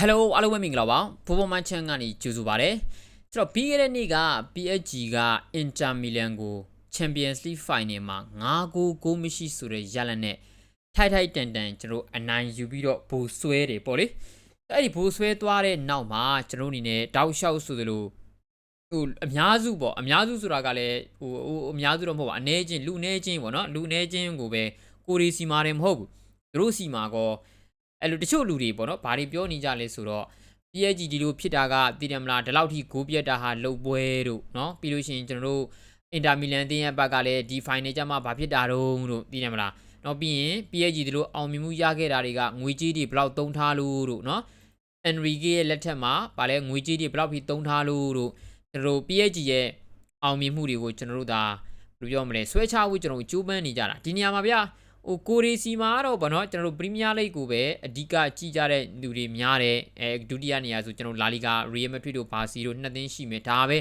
Hello အားလုံးပဲမင်္ဂလာပါဘိုးဘမန်ချန်ကနေကြိုဆိုပါတယ်ဆိုတော့ပြီးခဲ့တဲ့နေ့က PSG က Inter Milan ကို Champions League Final မှာ9ဂိုးဂိုးမရှိဆိုတဲ့ရလဒ်နဲ့ထိုက်ထိုက်တန်တန်ကျွန်တော်အနိုင်ယူပြီးတော့ဘိုးဆွဲတယ်ပေါ့လေအဲ့ဒီဘိုးဆွဲသွားတဲ့နောက်မှာကျွန်တော်အနေနဲ့တောက်လျှောက်ဆိုသလိုဟိုအများစုပေါ့အများစုဆိုတာကလည်းဟိုဟိုအများစုတော့မဟုတ်ပါအနေချင်းလူနေချင်းပေါ့နော်လူနေချင်းကိုပဲကိုရီစီမာတယ်မဟုတ်ဘူးသူတို့စီမာကော အဲ့လိုတချို့လူတွေပေါ့နော်ဘာတွေပြောနေကြလဲဆိုတော့ PSG ဒီလိုဖြစ်တာကသိတယ်မလားဒီလောက်ထိဂိုးပြတ်တာဟာလုံပွဲတို့နော်ပြီးလို့ရှိရင်ကျွန်တော်တို့အင်တာမီလန်တင်းရဲ့ဘက်ကလည်းဒီ final ကြမှာဘာဖြစ်တာတုံးတို့သိတယ်မလားနော်ပြီးရင် PSG ဒီလိုအောင်မြင်မှုရခဲ့တာတွေကငွေကြေးတွေဘလောက်သုံးထားလို့တို့နော်အန်ရီဂီရဲ့လက်ထက်မှာဗာလဲငွေကြေးတွေဘလောက်ထိသုံးထားလို့တို့ကျွန်တော်တို့ PSG ရဲ့အောင်မြင်မှုတွေကိုကျွန်တော်တို့ဒါဘယ်လိုပြောမလဲဆွဲချဖို့ကျွန်တော်တို့ကြိုးပမ်းနေကြတာဒီနေရာမှာဗျာ ဟိုကိုရီစီမှာတော့ဗောနော်ကျွန်တော်တို့ပရီးမီးယားလိဂ်ကိုပဲအဓိကကြည့်ကြတဲ့လူတွေများတယ်အဲဒုတိယနေရာဆိုကျွန်တော်လာလီဂါရီယယ်မက်ဒရစ်တို့ဘာစီတို့နှစ်သင်းရှိမယ်ဒါပဲ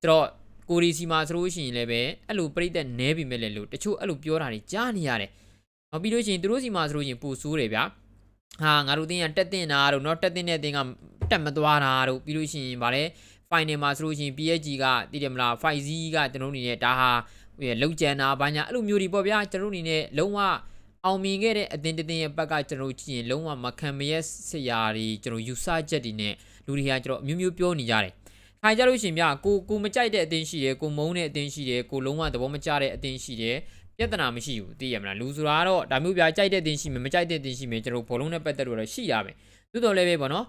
ဆိုတော့ကိုရီစီမှာဆိုလို့ရှိရင်လည်းပဲအဲ့လိုပြိသက်နဲပြီမဲ့လေလို့တချို့အဲ့လိုပြောတာတွေကြားနေရတယ်။နောက်ပြီးလို့ရှိရင်သူတို့စီမှာဆိုလို့ရှိရင်ပူဆိုးတယ်ဗျာ။ဟာငါတို့တင်းကတက်တင်တာတို့เนาะတက်တင်တဲ့တင်းကတက်မသွားတာတို့ပြီးလို့ရှိရင်ဗာလဲ final မှာဆိုလို့ရှိရင် PSG ကတည်တယ်မလား 5Z ကကျွန်တော်တို့အနေနဲ့ဒါဟာ လောက်ကျန်တာဘာညာအဲ့လိုမျိုးတွေပေါ့ဗျာကျွန်တော်တို့အနေနဲ့လုံးဝအောင်မြင်ခဲ့တဲ့အသင်းတစ်သင်းရဲ့ဘက်ကကျွန်တော်တို့ကြည့်ရင်လုံးဝမခံမရက်စရာတွေကျွန်တော်ယူဆချက်တွေနဲ့လူတွေကကျွန်တော်အမျိုးမျိုးပြောနေကြတယ်ခိုင်ကြလို့ရှိရင်ဗျကိုကိုမကြိုက်တဲ့အသင်းရှိတယ်ကိုမုန်းတဲ့အသင်းရှိတယ်ကိုလုံးဝသဘောမကျတဲ့အသင်းရှိတယ်ပြဿနာမရှိဘူးသိရမလားလူဆိုတာကတော့ဒါမျိုးပြကြိုက်တဲ့တင်ရှိမယ်မကြိုက်တဲ့တင်ရှိမယ်ကျွန်တော်ဘောလုံးနဲ့ပတ်သက်လို့တော့ရှိရမယ်သို့တော်လည်းပဲပေါ့နော်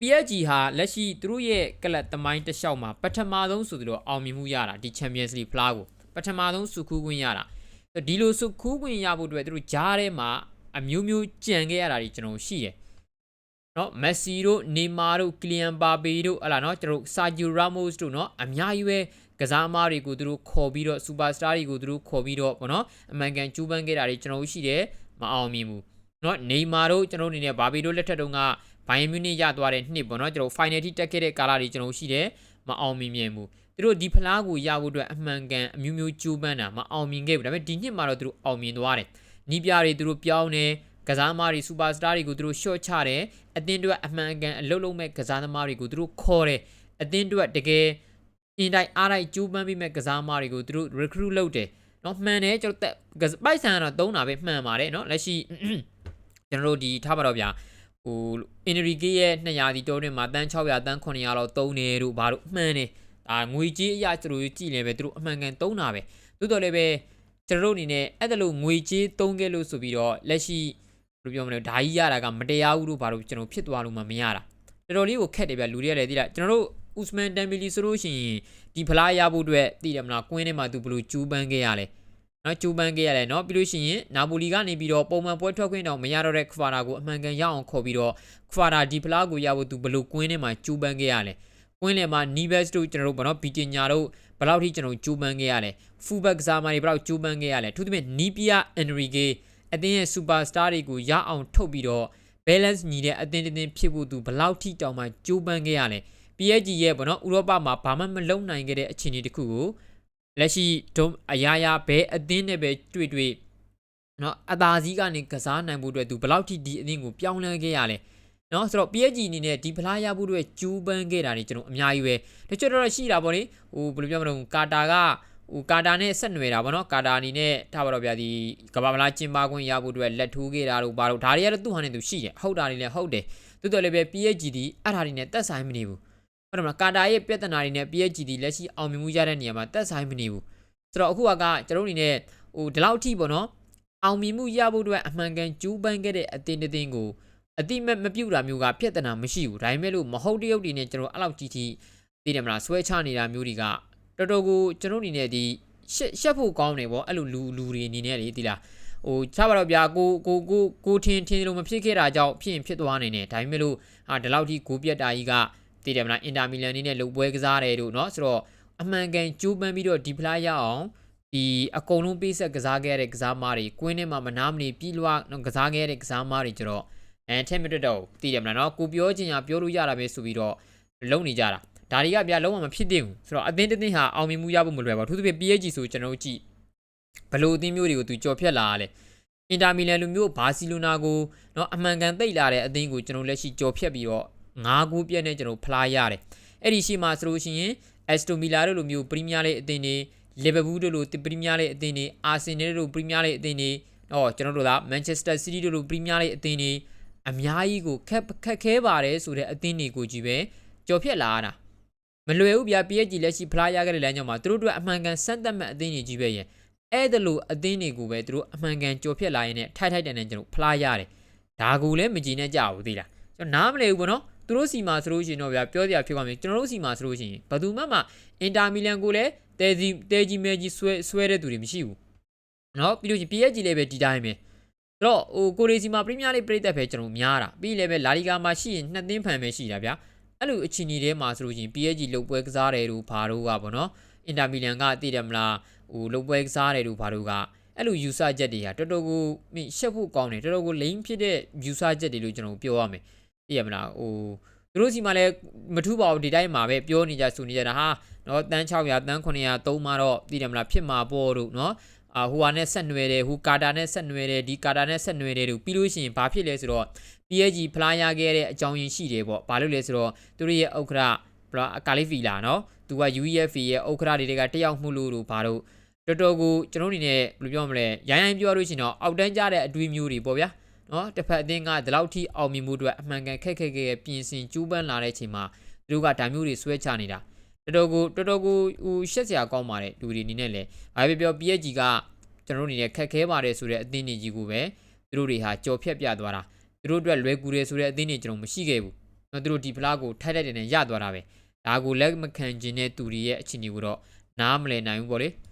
PSG ဟာလက်ရှိသူတို့ရဲ့ကလပ်သမိုင်းတစ်လျှောက်မှာပထမဆုံးဆိုသလိုအောင်မြင်မှုရတာဒီ Champions League ဖလားကို ပထမဆုံးစုခူးခွင့်ရတာဒီလိုစုခူးခွင့်ရဖို့အတွက်သူတို့ဂျားထဲမှာအမျိုးမျိုးကြံခဲ့ရတာတွေကျွန်တော်ရှိတယ်နော်မက်ဆီတို့နေမာတို့ကီလီယန်ဘာပေတို့ဟလာနော်ကျွန်တော်ဆာဂျီရာမို့စ်တို့နော်အများကြီးပဲကစားသမားတွေကိုသူတို့ခေါ်ပြီးတော့စူပါစတားတွေကိုသူတို့ခေါ်ပြီးတော့ဗောနော်အမှန်ကန်ကျူးပန်းခဲ့တာတွေကျွန်တော်ရှိတယ်မအောင်မြင်ဘူးနော်နေမာတို့ကျွန်တော်အနေနဲ့ဘာပေတို့လက်ထက်တုန်းကဘိုင်ယန်မြူနစ်ရသွားတဲ့နှစ်ပေါ့နော်ကျွန်တော် final ထိတက်ခဲ့တဲ့ကာလတွေကျွန်တော်ရှိတယ်မအောင်မြင်မြင်ဘူးသူ တို့ဒီဖလားကိုရဖို့အတွက်အမှန်ကန်အမျိုးမျိုးကြိုးပမ်းတာမအောင်မြင်ခဲ့ဘူးဒါပေမဲ့ဒီနှစ်မှာတော့သူတို့အောင်မြင်သွားတယ်နီးပြတွေသူတို့ပြောင်းတယ်ကစားသမားတွေစူပါစတားတွေကိုသူတို့ရှော့ချတယ်အသင်းတွေအမှန်ကန်အလုပ်လုပ်မဲ့ကစားသမားတွေကိုသူတို့ခေါ်တယ်အသင်းတွေတကယ်အင်တိုင်းအားတိုင်းကြိုးပမ်းပြီးမဲ့ကစားသမားတွေကိုသူတို့ recruit လုပ်တယ်နော်မှန်တယ်ကျွန်တော်ပိုက်ဆန်ကတော့သုံးတာပဲမှန်ပါတယ်နော်လက်ရှိကျွန်တော်တို့ဒီထားပါတော့ဗျာဟိုအင်ရီဂေးရဲ့200ဒီတိုးတွင်မှာတန်း600တန်း900လောက်သုံးနေတို့ဘာလို့မှန်တယ် ဒါငွေကြေးအရာကျွန်တော်ကြည့်နေပဲသူတို့အမှန်ကန်သုံးတာပဲသို့တော်လည်းပဲကျွန်တော်တို့အနေနဲ့အဲ့ဒါလို့ငွေကြေးသုံးခဲ့လို့ဆိုပြီးတော့လက်ရှိဘယ်လိုပြောမလဲဓာကြီးရတာကမတရားဘူးလို့ဘာလို့ကျွန်တော်ဖြစ်သွားလို့မှမရတာတော်တော်လေးကိုခက်တယ်ဗျလူတွေကလည်းသိလားကျွန်တော်တို့ဥစမန်တမ်ဘီလီဆိုလို့ရှိရင်ဒီဖလားရဖို့အတွက်သိတယ်မလားကွင်းထဲမှာသူဘယ်လိုကျူးပန်းခဲ့ရလဲနော်ကျူးပန်းခဲ့ရတယ်နော်ပြီးလို့ရှိရင်နာပိုလီကနေပြီးတော့ပုံမှန်ပွဲထွက်ခွင့်တောင်မရတော့တဲ့ခွာတာကိုအမှန်ကန်ရအောင်ခေါ်ပြီးတော့ခွာတာဒီဖလားကိုရဖို့သူဘယ်လိုကွင်းထဲမှာကျူးပန်းခဲ့ရလဲ ကွင်းလယ်မှာ Nives တို့ကျွန်တော်တို့ဗောနော်ဘီတင်ညာတို့ဘယ်လောက်ထိကျွန်တော်ကျူးပန်းခဲ့ရလဲ fullback ကစားမတွေဘယ်လောက်ကျူးပန်းခဲ့ရလဲသူသဖြင့် Nipia Enrique အသင်းရဲ့ superstar တွေကိုရအောင်ထုတ်ပြီးတော့ balance ညီတဲ့အသင်းတစ်သင်းဖြစ်ဖို့သူဘယ်လောက်ထိတောင်မှကျိုးပန်းခဲ့ရလဲ PSG ရဲ့ဘောနော်ဥရောပမှာဘာမှမလုံနိုင်ခဲ့တဲ့အခြေအနေတစ်ခုကိုလက်ရှိဒုံအရာရာဘဲအသင်းနဲ့ပဲတွေ့တွေ့နော်အသာစီးကနေကစားနိုင်ဖို့အတွက်သူဘယ်လောက်ထိဒီအသင်းကိုပြောင်းလဲခဲ့ရလဲ နော်ဆိုတော့ PSG အနေနဲ့ဒီဖလားရဖို့အတွက်ကျူးပန်းခဲ့တာတွေကျွန်တော်အများကြီးပဲတချို့တော့ရှိတာပေါ့လေဟိုဘယ်လိုပြောမလဲကာတာကဟိုကာတာနဲ့ဆက်နွယ်တာဗောနော်ကာတာအနေနဲ့ထားပါတော့ဗျာဒီကဘာမလားကျင်းပခွင့်ရဖို့အတွက်လက်ထိုးခဲ့တာတို့ဘာလို့ဒါတွေကတော့သူ့ဟာနဲ့သူရှိတယ်ဟုတ်တာတွေလည်းဟုတ်တယ်တိုးတော်လည်းပဲ PSG ဒီအဲ့ဒါတွေနဲ့တက်ဆိုင်မနေဘူးဟုတ်တယ်မလားကာတာရဲ့ပြဿနာတွေနဲ့ PSG ဒီလက်ရှိအောင်မြင်မှုရတဲ့နေရာမှာတက်ဆိုင်မနေဘူးဆိုတော့အခုကကျွန်တော်အနေနဲ့ဟိုဒီလောက်ထိပေါ့နော်အောင်မြင်မှုရဖို့အတွက်အမှန်ကန်ကျူးပန်းခဲ့တဲ့အတင်းတင်းကို အတိမမပြုတ်တာမျိုးကပြဿနာမရှိဘူးဒါပေမဲ့လို့မဟုတ်တရုပ်တွေနဲ့ကျွန်တော်အဲ့လောက်ကြီးကြီးသိတယ်မလားဆွဲချနေတာမျိုးတွေကတော်တော်ကိုကျွန်တော်အနေနဲ့ဒီရှက်ရှက်ဖို့ကောင်းတယ်ဗောအဲ့လိုလူလူတွေအနေနဲ့လေဒီလားဟိုချပါတော့ဗျာကိုကိုကိုကိုထင်းထင်းလို့မဖြစ်ခဲ့တာကြောင့်ဖြစ်ရင်ဖြစ်သွားနေတယ်ဒါပေမဲ့လို့ဟာဒီလောက်ထိကိုပြက်တာကြီးကသိတယ်မလားအင်တာမီလန်နေနဲ့လုံပွဲကစားတယ်တို့เนาะဆိုတော့အမှန်ကန်ကြိုးပမ်းပြီးတော့ဒီဖလားရအောင်ဒီအကုန်လုံးပေးဆက်ကစားခဲ့တဲ့ကစားမားတွေကွင်းထဲမှာမနာမနေပြီးလွှားကစားခဲ့တဲ့ကစားမားတွေကျတော့ အဲထက်မတွေ့တော့တည်တယ်မလားနော်ကိုပြောချင်တာပြောလို့ရတာပဲဆိုပြီးတော့လုံနေကြတာဒါတွေကဗျာလုံးဝမဖြစ်သင့်ဘူးဆိုတော့အသင်းတင်းဟာအောင်မြင်မှုရဖို့မလွယ်ပါဘူးသူတို့ PSG ဆိုကျွန်တော်တို့ကြည့်ဘလို့အသင်းမျိုးတွေကိုသူကြော်ဖြတ်လာရလဲအင်တာမီလန်လိုမျိုးဘာစီလိုနာကိုနော်အမှန်ကန်သိလာတဲ့အသင်းကိုကျွန်တော်လက်ရှိကြော်ဖြတ်ပြီးတော့၅ဂိုးပြည့်နဲ့ကျွန်တော်ဖလားရတယ်အဲ့ဒီရှိမှဆိုလို့ရှိရင်အက်စတိုမီလာတို့လိုမျိုးပရီးမီးယားလိအသင်းတွေလီဗာပူးတို့လိုပရီးမီးယားလိအသင်းတွေအာဆင်နယ်တို့လိုပရီးမီးယားလိအသင်းတွေဟောကျွန်တော်တို့ကမန်ချက်စတာစီးတီးတို့လိုပရီးမီးယားလိအသင်းတွေ အများကြီးကိုခက်ခက်ခဲပါတယ်ဆိုတဲ့အသင်းတွေကိုကြီးပဲကြော်ဖြတ်လာရတာမလွယ်ဘူးဗျာ PSG လက်ရှိဖလားရခဲ့တဲ့လမ်းကြောင်းမှာသူတို့တို့အမှန်ကန်စမ်းသပ်မဲ့အသင်းတွေကြီးပဲရဲ့အဲ့ဒါလိုအသင်းတွေကိုပဲသူတို့အမှန်ကန်ကြော်ဖြတ်လာရင်လည်းထိုက်ထိုက်တန်တန်ကျွန်တော်ဖလားရတယ်ဒါကိုလည်းမကြည့်နဲ့ကြဘူးသိလားကျွန်တော်နားမလည်ဘူးပေါ့နော်သူတို့စီမှာဆိုလို့ရှိရင်တော့ဗျာပြောစရာဖြစ်ပါမယ်ကျွန်တော်တို့စီမှာဆိုလို့ရှိရင်ဘယ်သူမှမအင်တာမီလန်ကိုလည်းတဲစီတဲကြီးမဲကြီးဆွဲဆွဲတဲ့သူတွေမရှိဘူးနော်ပြီးလို့ရှိရင် PSG လည်းပဲဒီတိုင်းပဲ အဲ့တော့ဟိုကိုရီစီမှာပရီးမီးယားလိပြိသက်ပဲကျွန်တော်များတာပြီးလည်းပဲလာလီဂါမှာရှိရင်နှစ်သင်းဖန်ပဲရှိတာဗျာအဲ့လိုအချီနီထဲမှာဆိုလို့ရှိရင် PSG လုတ်ပွဲကစားတယ်လို့ဘာလို့ကပေါ့နော်အင်တာမီလန်ကတည်တယ်မလားဟိုလုတ်ပွဲကစားတယ်လို့ဘာလို့ကအဲ့လိုယူဆချက်တွေဟာတော်တော်ကိုမိရှက်ဖို့ကောင်းတယ်တော်တော်ကိုလိမ့်ဖြစ်တဲ့ယူဆချက်တွေလို့ကျွန်တော်ပြောရမယ်သိရမလားဟိုသူတို့စီမှာလည်းမထူးပါဘူးဒီတိုင်းမှာပဲပြောနေကြဆိုနေကြတာဟာနော်တန်း600တန်း900သုံးမှတော့သိတယ်မလားဖြစ်မှာပေါ့တို့နော် အာဟိုဟာနဲ့ဆက်နွယ်တယ်ဟိုကာတာနဲ့ဆက်နွယ်တယ်ဒီကာတာနဲ့ဆက်နွယ်တယ်တို့ပြီးလို့ရှိရင်ဘာဖြစ်လဲဆိုတော့ PSG ဖလားရခဲ့တဲ့အကြောင်းရင်းရှိတယ်ပေါ့ဘာလို့လဲဆိုတော့သူတို့ရဲ့ဥက္ကဋ္ဌဘလာကာလီဖီလာနော်သူက UEFA ရဲ့ဥက္ကဋ္ဌတွေကတယောက်မှုလို့တို့ဘာလို့တော်တော်ကိုကျွန်တော်အနေနဲ့ဘယ်လိုပြောမလဲရိုင်းရိုင်းပြောလို့ရှိရင်တော့အောက်တန်းကြတဲ့အတွေးမျိုးတွေပေါ့ဗျာနော်တစ်ဖက်အသင်းကဒီလောက်ထိအောင်မြင်မှုအတွက်အမှန်ကန်ခက်ခက်ခဲခဲပြင်ဆင်ကြိုးပမ်းလာတဲ့အချိန်မှာသူတို့ကဒါမျိုးတွေဆွဲချနေတာ တော်တော်ကိုတော်တော်ကိုဟိုရှက်စရာကောင်းပါတယ်လူတွေအနေနဲ့လည်းဘာပဲပြော PSG ကကျွန်တော်တို့အနေနဲ့ခက်ခဲပါတယ်ဆိုတဲ့အသင်းတွေကြီးကိုပဲသူတို့တွေဟာကြော်ဖြတ်ပြသွားတာသူတို့အတွက်လွယ်ကူတယ်ဆိုတဲ့အသင်းတွေကျွန်တော်မရှိခဲ့ဘူး။နော်သူတို့ဒီဖလားကိုထိုက်ထိုက်တယ်နဲ့ရသွားတာပဲ။ဒါကိုလက်မခံခြင်းတဲ့သူတွေရဲ့အခြေအနေကိုတော့နားမလည်နိုင်ဘူးပေါ့လေ။